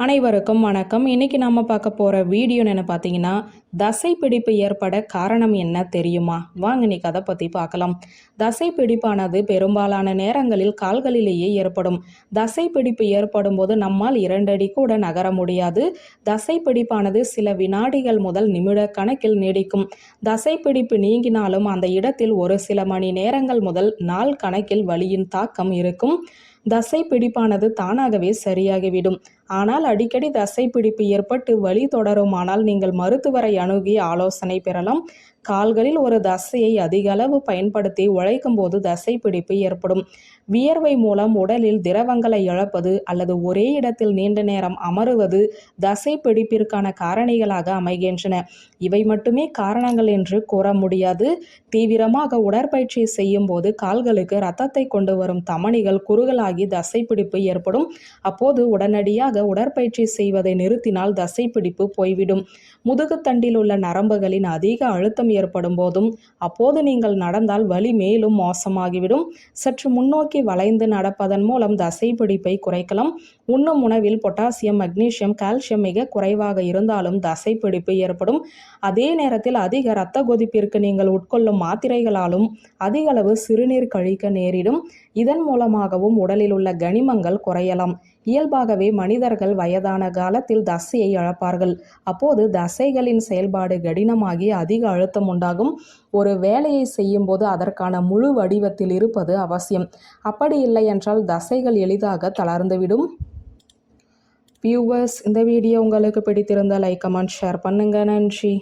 அனைவருக்கும் வணக்கம். இன்னைக்கு நாம பார்க்க போற வீடியோ என்ன பார்த்தீங்கன்னா தசை பிடிப்பு ஏற்பட காரணம் என்ன தெரியுமா? வாங்க நீ கதை பத்தி பார்க்கலாம். தசை பிடிப்பானது பெரும்பாலான நேரங்களில் கால்களிலேயே ஏற்படும். தசை பிடிப்பு ஏற்படும் போது நம்மால் இரண்டடி கூட நகர முடியாது. தசை பிடிப்பானது சில வினாடிகள் முதல் நிமிட கணக்கில் நீடிக்கும். தசை பிடிப்பு நீங்கினாலும் அந்த இடத்தில் ஒரு சில மணி நேரங்கள் முதல் நாள் கணக்கில் வலியின் தாக்கம் இருக்கும். தசை பிடிப்பானது தானாகவே சரியாகிவிடும். ஆனால் அடிக்கடி தசை பிடிப்பு ஏற்பட்டு வலி தொடருமானால் நீங்கள் மருத்துவரை அணுகி ஆலோசனை பெறலாம். கால்களில் ஒரு தசையை அதிக அளவு பயன்படுத்தி உழைக்கும் போது தசை பிடிப்பு ஏற்படும். வியர்வை மூலம் உடலில் திரவங்களை இழப்பது அல்லது ஒரே இடத்தில் நீண்ட நேரம் அமருவது தசை பிடிப்பிற்கான காரணிகளாக அமைகின்றன. இவை மட்டுமே காரணங்கள் என்று கூற முடியாது. தீவிரமாக உடற்பயிற்சி செய்யும் போது கால்களுக்கு ரத்தத்தை கொண்டு வரும் தமணிகள் குறுகலாகி தசை பிடிப்பு ஏற்படும். அப்போது உடனடியாக உடற்பயிற்சி செய்வதை நிறுத்தினால் தசை பிடிப்பு போய்விடும். முதுகுத்தண்டில் உள்ள நரம்புகளின் அதிக அழுத்தம் ஏற்படும் போதும் அப்போது நீங்கள் நடந்தால் வலி மேலும் மோசமாகிவிடும். சற்று முன்னோக்கி வளைந்து நடப்பதன் மூலம் தசை பிடிப்பை குறைக்கலாம். உண்ணும் உணவில் பொட்டாசியம் மக்னீசியம் கால்சியம் மிக குறைவாக இருந்தாலும் தசை பிடிப்பு ஏற்படும். அதே நேரத்தில் அதிக இரத்த கொதிப்பிற்கு நீங்கள் உட்கொள்ளும் மாத்திரைகளாலும் அதிக அளவு சிறுநீர் கழிக்க நேரிடும். இதன் மூலமாகவும் உடலில் உள்ள கனிமங்கள் குறையலாம். இயல்பாகவே மனிதர்கள் வயதான காலத்தில் தசையை இழப்பார்கள். அப்போது தசைகளின் செயல்பாடு கடினமாகி அதிக அழுத்தம் உண்டாகும். ஒரு வேலையை செய்யும்போது அதற்கான முழு வடிவத்தில் இருப்பது அவசியம். அப்படி இல்லை என்றால் தசைகள் எளிதாக தளர்ந்துவிடும். வியூவர்ஸ் இந்த வீடியோ உங்களுக்கு பிடித்திருந்தால் லைக் கமெண்ட் ஷேர் பண்ணுங்கள் நன்றி.